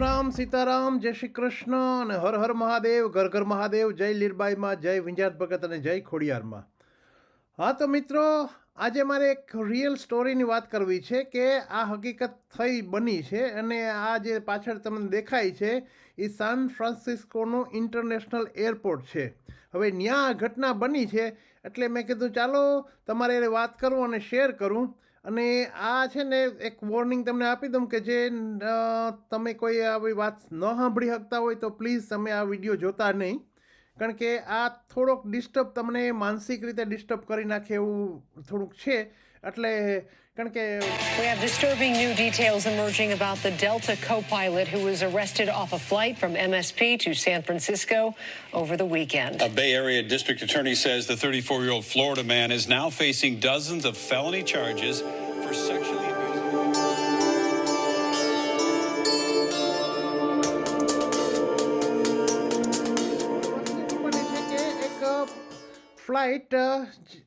રામ સીતારામ, જય શ્રી કૃષ્ણ અને હર હર મહાદેવ, ઘર ઘર મહાદેવ, જય લીરબાઈમાં, જય વિંજાત ભગત અને જય ખોડિયારમાં. હા તો મિત્રો, આજે મારે એક રિયલ સ્ટોરીની વાત કરવી છે કે આ હકીકત થઈ બની છે અને આ જે પાછળ તમને દેખાય છે, એ સાન ફ્રાન્સિસ્કોનું ઇન્ટરનેશનલ એરપોર્ટ છે. હવે ત્યાં ઘટના બની છે, એટલે મેં કીધું ચાલો તમારે વાત કરું અને શેર કરું. અને આ છે ને એક વોર્નિંગ તમને આપી દઉં કે જે તમે કોઈ આવી વાત ન સાંભળી શકતા હોય તો પ્લીઝ તમે આ વીડિયો જોતા નહીં. કારણ કે આ થોડોક ડિસ્ટર્બ તમને માનસિક રીતે ડિસ્ટર્બ કરી નાખે એવું થોડુંક છે. એટલે We have disturbing new details emerging about the Delta co pilot who was arrested off a flight from MSP to San Francisco over the weekend. A Bay Area district attorney says the 34 year old Florida man is now facing dozens of felony charges for sexual. Flight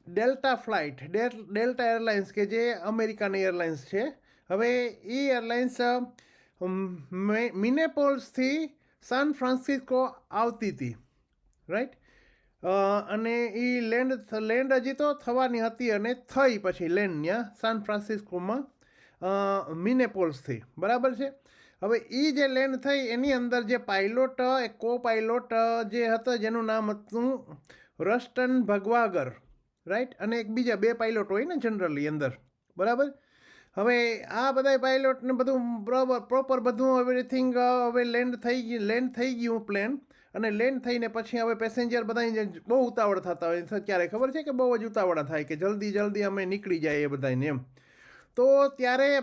Delta flight Delta airlines કે જે અમેરિકાની airlines છે. હવે એ airlines મિનેપોલ્સથી San Francisco આવતી હતી. Right અને એ લેન્ડ લેન્ડ હજી તો થવાની હતી અને થઈ પછી લેન્ડ ત્યાં સાન ફ્રાન્સિસ્કોમાં મિનેપોલ્સથી બરાબર છે? હવે એ જે લેન્ડ થઈ એની અંદર જે પાઇલોટ એક કો પાઇલોટ જે હતો જેનું નામ હતું રસ્ટન ભગવાગર રાઈટ અને એક બીજા બે પાયલોટ હોય ને જનરલી અંદર. બરાબર? હવે આ બધા પાયલોટને બધું બરાબર પ્રોપર બધું એવરીથિંગ હવે લેન્ડ થઈ ગયું લેન્ડ થઈ ગયું પ્લેન અને લેન્ડ થઈને પછી હવે પેસેન્જર બધા બહુ ઉતાવળ થતા હોય. ક્યારે ખબર છે કે બહુ જ ઉતાવળ થાય કે જલ્દી જલ્દી અમે નીકળી જાય એ બધાને એમ. તો ત્યારે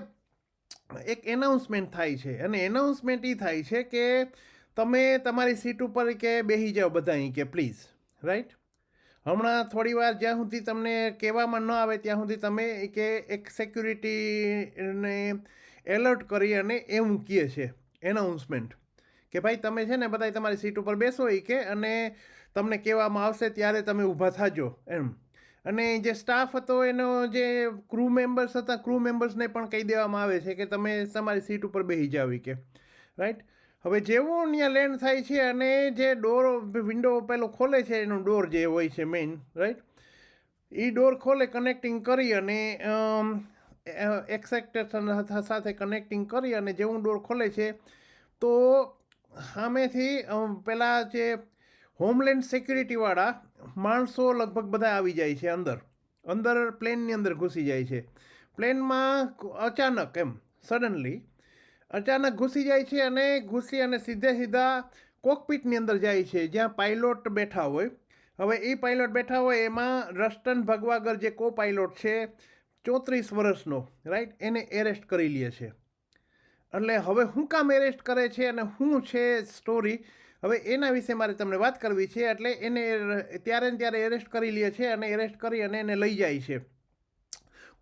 એક એનાઉન્સમેન્ટ થાય છે. અને એનાઉન્સમેન્ટ એ થાય છે કે તમે તમારી સીટ ઉપર કે બેસી જાઓ બધા કે પ્લીઝ રાઈટ હમણાં થોડી વાર જ્યાં સુધી તમને કહેવામાં ન આવે, ત્યાં સુધી તમે કે એક સિક્યુરિટીને એલર્ટ કરી અને એવું કહે છે એનાઉન્સમેન્ટ કે ભાઈ, તમે છે ને બધા તમારી સીટ ઉપર બેસો એ કે અને તમને કહેવામાં આવશે ત્યારે તમે ઊભા થાજો, એમ. અને જે સ્ટાફ હતો, એનો જે ક્રૂ મેમ્બર્સ હતા ક્રૂ મેમ્બર્સને પણ કહી દેવામાં આવે છે કે તમે તમારી સીટ ઉપર બેસી જાવ કે. રાઈટ હવે જેવું ત્યાં લેન્ડ થાય છે અને જે ડોર વિન્ડો પેલો ખોલે છે, એનો ડોર જે હોય છે મેઇન રાઈટ એ ડોર ખોલે કનેક્ટિંગ કરી અને એક્સેક્ટેશન સાથે કનેક્ટિંગ કરી અને જેવું ડોર ખોલે છે, તો સામેથી પહેલાં જે હોમલેન્ડ સિક્યુરિટીવાળા માણસો લગભગ બધા આવી જાય છે અંદર. અંદર પ્લેનની અંદર ઘૂસી જાય છે. પ્લેનમાં અચાનક એમ સડનલી અચાનક ઘૂસી જાય છે અને ઘૂસી અને સીધે સીધા કોકપીટની અંદર જાય છે, જ્યાં પાયલોટ બેઠા હોય. હવે એ પાઇલોટ બેઠા હોય, એમાં રસ્ટન ભગવાગર જે કો પાઇલોટ છે, ચોત્રીસ વર્ષનો રાઈટ એને એરેસ્ટ કરી લે છે. એટલે હવે હું કામ એરેસ્ટ કરે છે અને શું છે સ્ટોરી? હવે એના વિશે મારે તમને વાત કરવી છે, એટલે એને ત્યારે ને ત્યારે એરેસ્ટ કરી લે છે અને એરેસ્ટ કરી અને એને લઈ જાય છે.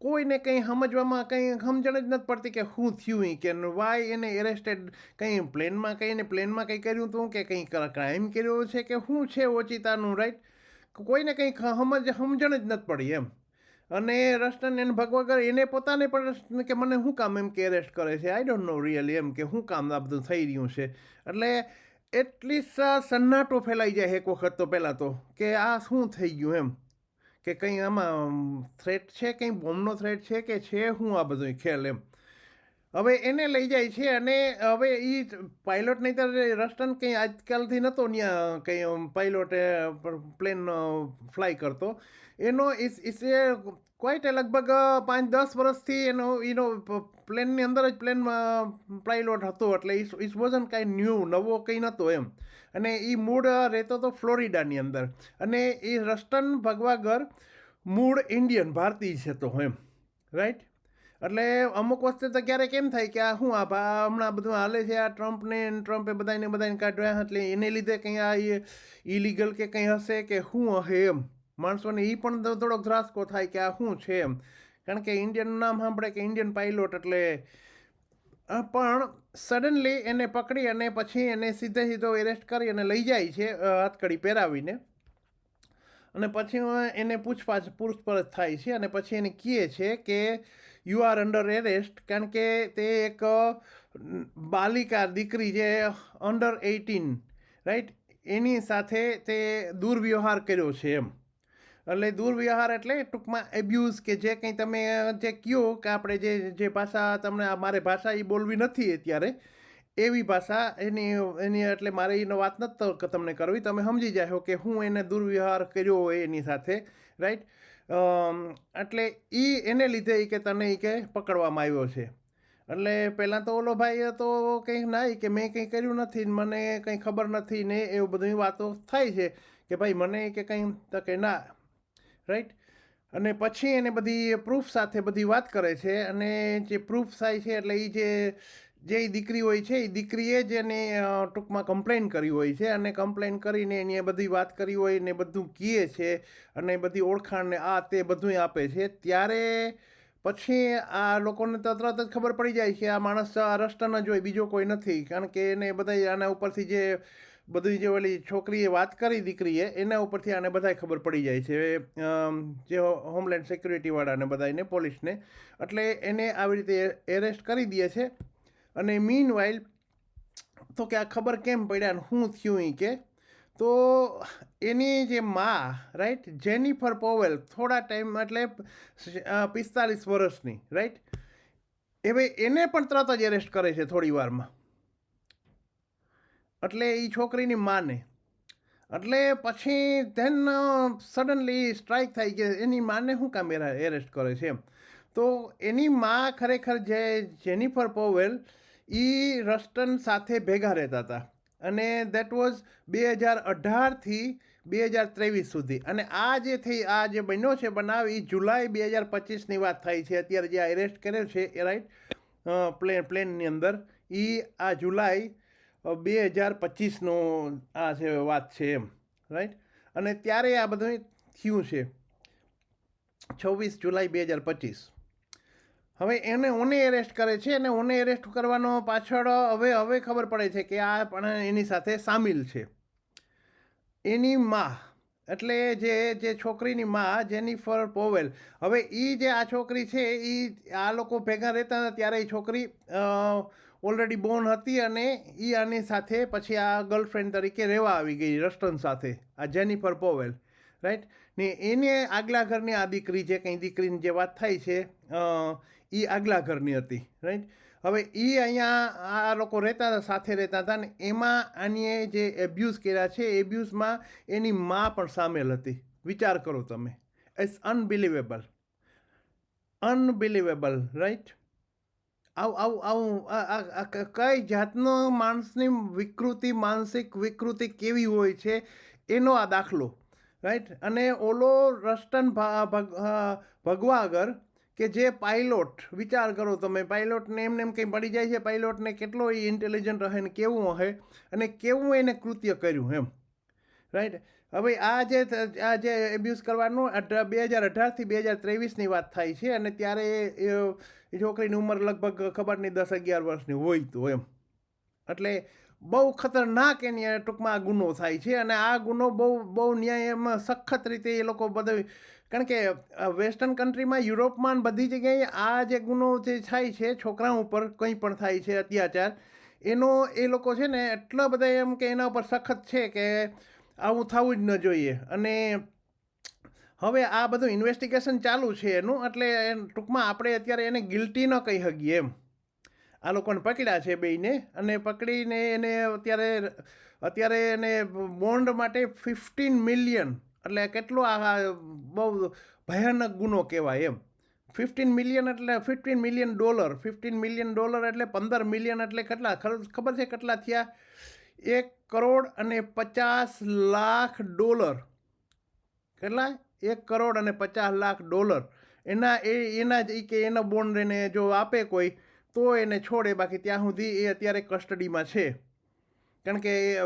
કોઈને કંઈ સમજવામાં કંઈ સમજણ જ નથી પડતી કે શું થયું એ કે વાય એને એરેસ્ટેડ કંઈ પ્લેનમાં કંઈ એને પ્લેનમાં કંઈ કર્યું હતું કે કંઈ ક્રાઇમ કર્યો છે કે શું છે ઓચિતાનું રાઈટ કોઈને કંઈ સમજ, સમજણ જ નથી પડી એમ. અને રસ્ટન એને ભગવગર એને પોતાને પણ કે મને શું કામ એમ કે એરેસ્ટ કરે છે? આઈ ડોન્ટ નો રિયલી એમ કે શું કામ આ બધું થઈ રહ્યું છે? એટલે એટલી સન્નાટો ફેલાઈ જાય એક વખત તો પહેલાં તો, કે આ શું થઈ ગયું એમ. કે કંઈ આમાં થ્રેટ છે, કંઈ બોમ્બનો થ્રેટ છે કે છે? હું આ બધું ખેલ એમ. હવે એને લઈ જાય છે અને હવે એ પાયલોટ નહીં તો રસ્ટન કંઈ આજકાલથી નહોતો ત્યાં કંઈ પાઇલોટે પ્લેન ફ્લાય કરતો. એનો ઇસ ઇસ એ ક્વાઇટ લગભગ પાંચ દસ વર્ષથી એનો એનો પ્લેનની અંદર જ પ્લેનમાં પાયલોટ હતો એટલે ઇસ ઇસ વોઝન કાંઈ ન્યૂ નવો કંઈ નહોતો એમ. અને એ મૂળ રહેતો હતો ફ્લોરિડાની અંદર. અને એ રસ્ટન ભગવાગર મૂળ ઇન્ડિયન, ભારતીય છે તો એમ. રાઈટ એટલે અમુક વખતે તો ક્યારેક એમ થાય કે આ શું આ હમણાં બધું હાલે છે, આ ટ્રમ્પને ટ્રમ્પે બધાને બધાને કાઢ્યા એટલે એને લીધે કંઈ આ ઇલીગલ કે કંઈ હશે કે શું હશે એમ. માણસોને એ પણ થોડોક ધ્રાસકો થાય કે આ શું છે એમ. કારણ કે ઇન્ડિયનનું નામ સાંભળે કે ઇન્ડિયન પાઇલોટ એટલે પણ સડનલી એને પકડી અને પછી એને સીધે સીધો એરેસ્ટ કરી અને લઈ જાય છે હાથકડી પહેરાવીને. અને પછી એને પૂછપાછ પૂછપરછ થાય છે અને પછી એને કહે છે કે યુ આર અંડર એરેસ્ટ કારણ કે તે એક બાલિકા દીકરી જે અંડર એઇટીન રાઈટ એની સાથે તે દુર્વ્યવહાર કર્યો છે એમ. એટલે દુર્વ્યવહાર એટલે ટૂંકમાં એબ્યુઝ કે જે કંઈ તમે જે કહો કે આપણે જે જે ભાષા તમને મારે ભાષા એ બોલવી નથી અત્યારે, એવી ભાષા એની એની એટલે મારે એનો વાત નથી તમને કરવી. તમે સમજી જાઓ કે હું એને દુર્વ્યવહાર કર્યો હોય એની સાથે રાઈટ એટલે એ એને લીધે એ કે તને એ કે પકડવામાં આવ્યો છે. એટલે પહેલાં તો ઓલો ભાઈ તો કંઈ ના કે મેં કંઈ કર્યું નથી મને કંઈ ખબર નથી ને એવું બધી વાતો થાય છે કે ભાઈ મને કે કંઈ તો કે ના રાઈટ અને પછી એને બધી પ્રૂફ સાથે બધી વાત કરે છે અને જે પ્રૂફ થાય છે એટલે એ જે જે દીકરી હોય છે એ દીકરીએ જ એને ટૂંકમાં કમ્પ્લેન કરી હોય છે અને કમ્પ્લેન કરીને એની બધી વાત કરી હોય ને બધું કીએ છે અને બધી ઓળખાણ ને આ તે બધું આપે છે, ત્યારે પછી આ લોકોને તો તરત જ ખબર પડી જાય છે આ માણસ અરસ્ટન જ હોય બીજો કોઈ નથી. કારણ કે એને બધા આના ઉપરથી જે બધી જે ઓલી છોકરીએ વાત કરી દીકરીએ, એના ઉપરથી આને બધાય ખબર પડી જાય છે. જે હોમલેન્ડ સિક્યુરિટીવાળાને બધાને પોલીસને, એટલે એને આવી રીતે એરેસ્ટ કરી દે છે. અને મીન વાઇલ તો કે આ ખબર કેમ પડ્યા ને શું થયું એ કે, તો એની જે મા રાઈટ જેનિફર પોવેલ થોડા ટાઈમ એટલે પિસ્તાલીસ વર્ષની રાઈટ હવે એને પણ તરત જ એરેસ્ટ કરે છે થોડી વારમાં. એટલે એ છોકરીની માને. એટલે પછી ધેન સડનલી સ્ટ્રાઇક થાય કે એની માને શું કામ એરેસ્ટ કરે છે તો એની મા ખરેખર જે જેનિફર પોવેલ એ રસ્ટન સાથે ભેગા રહેતા હતા. અને દેટ વોઝ બે હજાર અઢારથી બે હજાર ત્રેવીસ સુધી. અને આ જે થઈ, આ જે બન્યો છે બનાવ એ જુલાઈ બે હજાર પચીસની વાત થઈ છે. અત્યારે જે એરેસ્ટ કર્યો છે, એ રાઈટ પ્લેન પ્લેનની અંદર એ આ જુલાઈ બે હજાર પચીસનો આ છે વાત છે એમ રાઈટ અને ત્યારે આ બધું થયું છે. છવ્વીસ જુલાઈ બે હજાર પચીસ. હવે એને ઓને એરેસ્ટ કરે છે અને ઓને એરેસ્ટ કરવાનો પાછળ હવે હવે ખબર પડે છે કે આ પણ એની સાથે સામેલ છે. એની માં, એટલે જે જે છોકરીની માં જેનિફર પોવેલ હવે એ જે આ છોકરી છે એ આ લોકો ભેગા રહેતા હતા ત્યારે એ છોકરી ઓલરેડી બોર્ન હતી અને એ આની સાથે પછી આ ગર્લફ્રેન્ડ તરીકે રહેવા આવી ગઈ, રસ્ટન સાથે, આ જેનિફર પોવેલ રાઈટ ને એને આગલા ઘરની આ દીકરી જે કંઈ દીકરીની જે વાત થાય છે એ આગલા ઘરની હતી રાઈટ હવે એ અહીંયા આ લોકો રહેતા હતા, સાથે રહેતા હતા ને એમાં આની જે એબ્યુઝ કર્યા છે એબ્યુઝમાં એની મા પણ સામેલ હતી. વિચાર કરો તમે. ઇટ્સ અનબિલિવેબલ અનબિલિવેબલ રાઈટ આવું આવું આવું કઈ જાતનો માણસની વિકૃતિ, માનસિક વિકૃતિ કેવી હોય છે, એનો આ દાખલો. રાઈટ અને ઓલો રસ્ટન ભગવાગર કે જે પાયલોટ વિચાર કરો તમે પાયલોટને એમને એમ કંઈ પડી જાય છે પાયલોટને કેટલો એ ઇન્ટેલિજન્ટ રહે ને કેવું હે, અને કેવું એને કૃત્ય કર્યું એમ. રાઈટ હવે આ જે આ જે એબ્યુઝ કરવાનું બે હજાર અઢારથી બે હજાર ત્રેવીસની વાત થાય છે, અને ત્યારે એ છોકરીની ઉંમર લગભગ ખબર નહીં, દસ અગિયાર વર્ષની હોય તો એમ. એટલે બહુ ખતરનાક એની ટૂંકમાં આ ગુનો થાય છે, અને આ ગુનો બહુ બહુ ન્યાય એમાં સખત રીતે એ લોકો બધા, કારણ કે વેસ્ટર્ન કન્ટ્રીમાં યુરોપમાં બધી જગ્યાએ આ જે ગુનો જે થાય છે છોકરાઓ ઉપર કંઈ પણ થાય છે, અત્યાચાર, એનો એ લોકો છે ને, એટલા બધા એમ કે એના ઉપર સખત છે કે આવું થવું જ ન જોઈએ. અને હવે આ બધું ઇન્વેસ્ટિગેશન ચાલુ છે એનું, એટલે ટૂંકમાં આપણે અત્યારે એને ગિલ્ટી ન કહી શકીએ એમ. આ લોકોને પકડ્યા છે બેયને, અને પકડીને એને અત્યારે અત્યારે એને બોન્ડ માટે ફિફ્ટીન મિલિયન એટલે કેટલો આ બહુ ભયાનક ગુનો કહેવાય એમ. ફિફ્ટીન મિલિયન એટલે fifteen million dollar fifteen million dollar એટલે પંદર મિલિયન એટલે કેટલા ખબર છે કેટલા થયા? એક કરોડ અને પચાસ લાખ ડોલર. કેટલા? એક કરોડ અને પચાસ લાખ ડોલર. એના એ, એના જ કે એનો બોન્ડ એને જો આપે કોઈ, તો એને છોડે. બાકી ત્યાં સુધી એ અત્યારે કસ્ટડીમાં છે. કારણ કે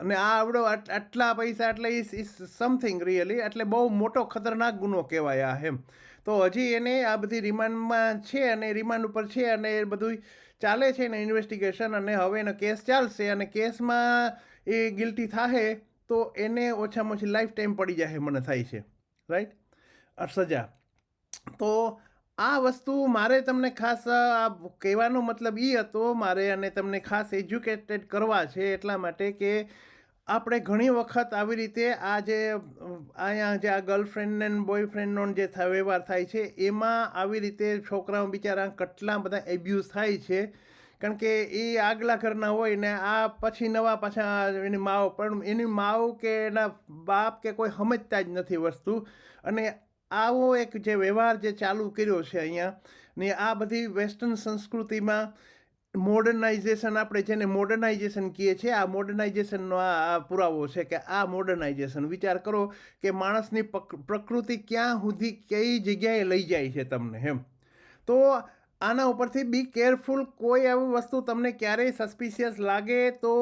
અને આ આવડો આટ- આટલા પૈસા એટલે ઇઝ ઇઝ સમથિંગ રિયલી એટલે બહુ મોટો ખતરનાક ગુનો કહેવાય આ એમ. તો હજી એને આ બધી રિમાન્ડમાં છે અને રિમાન્ડ ઉપર છે અને એ બધું ચાલે છે ને ઇન્વેસ્ટિગેશન અને હવે એનો કેસ ચાલશે અને કેસમાં એ ગિલ્ટી થાશે તો એને ઓછામાં ઓછી લાઈફ ટાઈમ પડી જાય મને થાય છે. રાઈટ સજા. તો આ વસ્તુ મારે તમને ખાસ આ કહેવાનો મતલબ એ હતો, મારે અને તમને ખાસ એજ્યુકેટેડ કરવા છે એટલા માટે કે આપણે ઘણી વખત આવી રીતે આ જે, અહીંયા જે આ ગર્લફ્રેન્ડ ને બોયફ્રેન્ડનો જે વ્યવહાર થાય છે, એમાં આવી રીતે છોકરાઓ બિચારા કેટલા બધા એબ્યુઝ થાય છે. કારણ કે એ આગલા ઘરના હોય ને આ પછી નવા પાછા એની માવ, પણ એની માવ કે એના બાપ કે કોઈ સમજતા જ નથી વસ્તુ. અને આવો એક જે વ્યવહાર જે ચાલુ કર્યો છે અહીંયા, ને આ બધી વેસ્ટર્ન સંસ્કૃતિમાં મોડર્નાઇઝેશન આપણે જેને મોડર્નાઇઝેશન કહીએ છીએ, આ મોડર્નાઇઝેશનનો આ પુરાવો છે કે આ મોડર્નાઇઝેશન વિચાર કરો કે માણસની પ્રકૃતિ ક્યાં સુધી કઈ જગ્યાએ લઈ જાય છે તમને, એમ. તો આના ઉપરથી બી કેરફુલ કોઈ આવી વસ્તુ તમને ક્યારેય સસ્પિશિયસ લાગે તો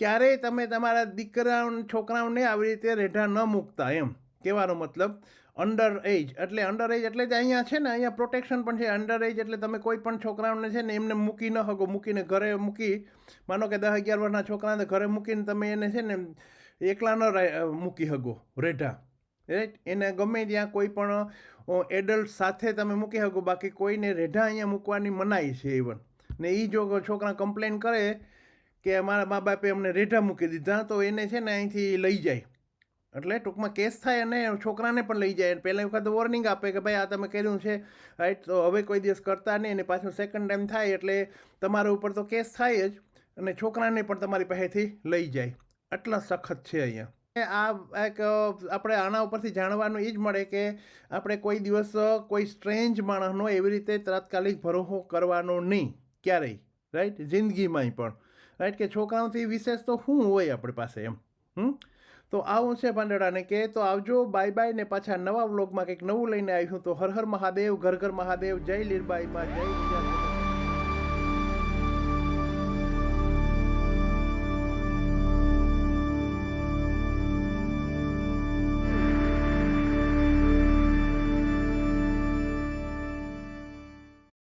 ક્યારેય તમે તમારા દીકરા છોકરાઓને આવી રીતે રેઢા ન મૂકતા, એમ. કહેવાનો મતલબ અંડર એજ એટલે અંડર એજ એટલે જ અહીંયા છે ને, અહીંયા પ્રોટેક્શન પણ છે. અંડર એજ એટલે તમે કોઈ પણ છોકરાઓને છે ને એમને મૂકી ન શકો. મૂકીને ઘરે મૂકી, માનો કે દસ અગિયાર વર્ષના છોકરાને ઘરે મૂકીને તમે એને છે ને એકલા ન મૂકી શકો. રેઢા. રાઈટ એને ગમે ત્યાં કોઈ પણ એડલ્ટ સાથે તમે મૂકી શકો. બાકી કોઈને રેઢા અહીંયા મૂકવાની મનાઈ છે ઇવન ને એ જો છોકરા કમ્પ્લેન કરે કે અમારા મા બાપે અમને રેઢા મૂકી દીધા, તો એને છે ને અહીંથી લઈ જાય. એટલે ટૂંકમાં કેસ થાય અને છોકરાને પણ લઈ જાય. પહેલાં વખત વોર્નિંગ આપે કે ભાઈ આ તમે કર્યું છે રાઈટ તો હવે કોઈ દિવસ કરતા નહીં અને પાછું સેકન્ડ ટાઈમ થાય એટલે તમારા ઉપર તો કેસ થાય જ અને છોકરાને પણ તમારી પાસેથી લઈ જાય. આટલા સખત છે અહીંયા. આ એક આપણે આના ઉપરથી જાણવાનું એ જ મળે કે આપણે કોઈ દિવસ કોઈ સ્ટ્રેન્જ માણસનો એવી રીતે તાત્કાલિક ભરોસો કરવાનો નહીં, ક્યારેય રાઈટ જિંદગીમાંય પણ રાઈટ કે છોકરાઓથી વિશેષ તો શું હોય આપણી પાસે એમ, હમ? તો આવું છે પાંદડાને કે તો આવજો, બાય બાય ને પાછા નવા વ્લોગમાં કંઈક નવું લઈને આવ્યું તો હર હર મહાદેવ, ઘર ઘર મહાદેવ, જય લીરબાઈમાં જય